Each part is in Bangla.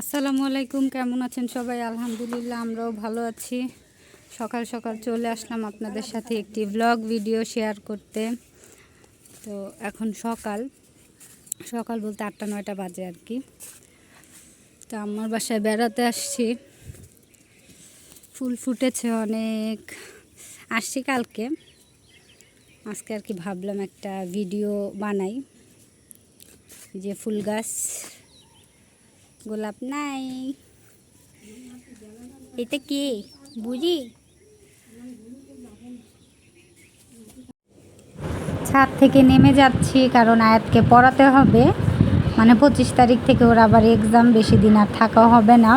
আসসালামু আলাইকুম, কেমন আছেন সবাই? আলহামদুলিল্লাহ, আমরাও ভালো আছি। সকাল সকাল চলে আসলাম আপনাদের সাথে একটি ব্লগ ভিডিও শেয়ার করতে। তো এখন সকাল। সকাল বলতে আটটা, নয়টা বাজে আর কি। তো আমার বাসায় বেড়াতে আসছি। ফুল ফুটেছে অনেক। আসছি কালকে। আজকে আর কি ভাবলাম একটা ভিডিও বানাই। যে ফুল গাছ। গোলাপ নাই। এটা কি? বুঝি ছাদ থেকে নেমে যাচ্ছি, কারণ আয়াতকে পড়াতে হবে। মানে পঁচিশ তারিখ থেকে ওর আবার এক্সাম বেশি দিন আর থাকাও হবে না।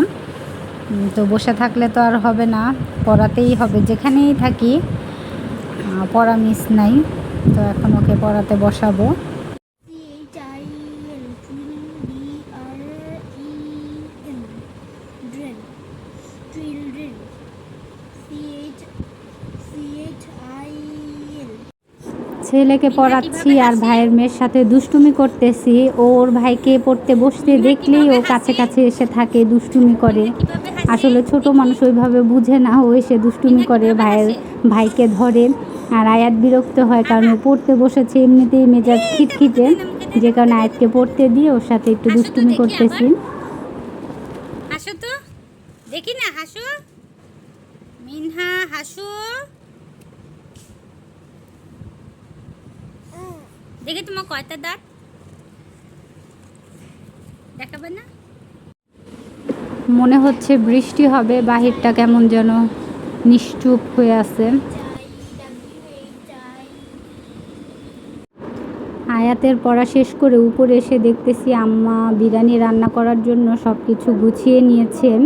তো বসে থাকলে তো আর হবে না, পড়াতেই হবে। যেখানেই থাকি পড়া মিস নাই। তো এখন ওকে পড়াতে বসাবো। ছেলেকে পড়াচ্ছি আর ভাইয়ের মেয়ের সাথে দুষ্টুমি করতেছি। ওর ভাইকে পড়তে বসতে দেখলেই ও কাছে কাছে এসে থাকে, দুষ্টুমি করে। আসলে ছোট মানুষ ওইভাবে বুঝে না, ও এসে দুষ্টুমি করে ভাইয়ের ভাইকে ধরে। আর আয়াত বিরক্ত হয় কারণ ও পড়তে বসেছে, এমনিতেই মেজাজ খিটখিটে। যে কারণে আয়াতকে পড়তে দিয়ে ওর সাথে একটু দুষ্টুমি করতেছি। দেখি না, হাসো? মিনহা, হাসো? দেখি তোমার কয়টা দাঁত? দেখাবে না? মনে হচ্ছে বৃষ্টি হবে, বাহিরটা কেমন যেন নিশ্চুপ হয়ে আছে। আয়াতের পড়া শেষ করে উপরে এসে দেখতেছি আম্মা বিরিয়ানি রান্না করার জন্য সব কিছু গুছিয়ে নিয়েছেন।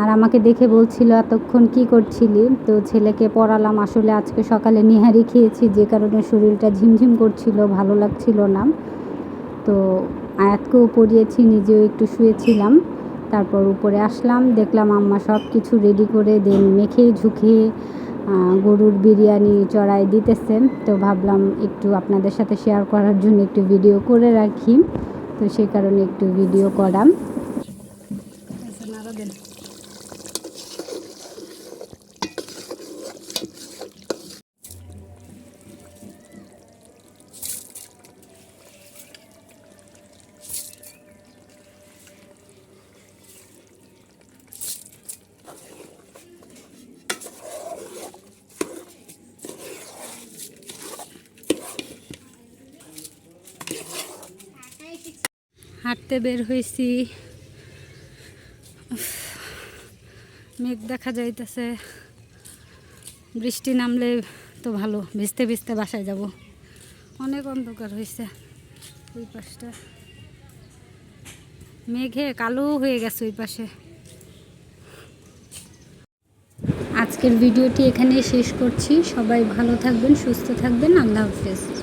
আর আমাকে দেখে বলছিল, এতক্ষণ কি করছিলি? তো ছেলেকে পড়ালাম। আসলে আজকে সকালে নিহারি খেয়েছি, যে কারণে শরীরটা ঝিমঝিম করছিল, ভালো লাগছিল না। তো আয়াতকেও পড়িয়েছি, নিজেও একটু শুয়েছিলাম। তারপর উপরে আসলাম, দেখলাম আম্মা সব কিছু রেডি করে দেন মেখে ঝুঁকে গরুর বিরিয়ানি চড়াই দিতেছে। তো ভাবলাম একটু আপনাদের সাথে শেয়ার করার জন্য একটু ভিডিও করে রাখি। তো সেই কারণে একটু ভিডিও করাম। হাঁটতে বের হয়েছি। মেঘ দেখা যাইতেছে। বৃষ্টি নামলে তো ভালো, ভিজতে ভিজতে বাসায় যাব। অনেক অন্ধকার হয়েছে ওই পাশটা। মেঘে কালো হয়ে গেছে ওই পাশে। আজকের ভিডিওটি এখানেই শেষ করছি। সবাই ভালো থাকবেন, সুস্থ থাকবেন। আল্লাহ হাফেজ।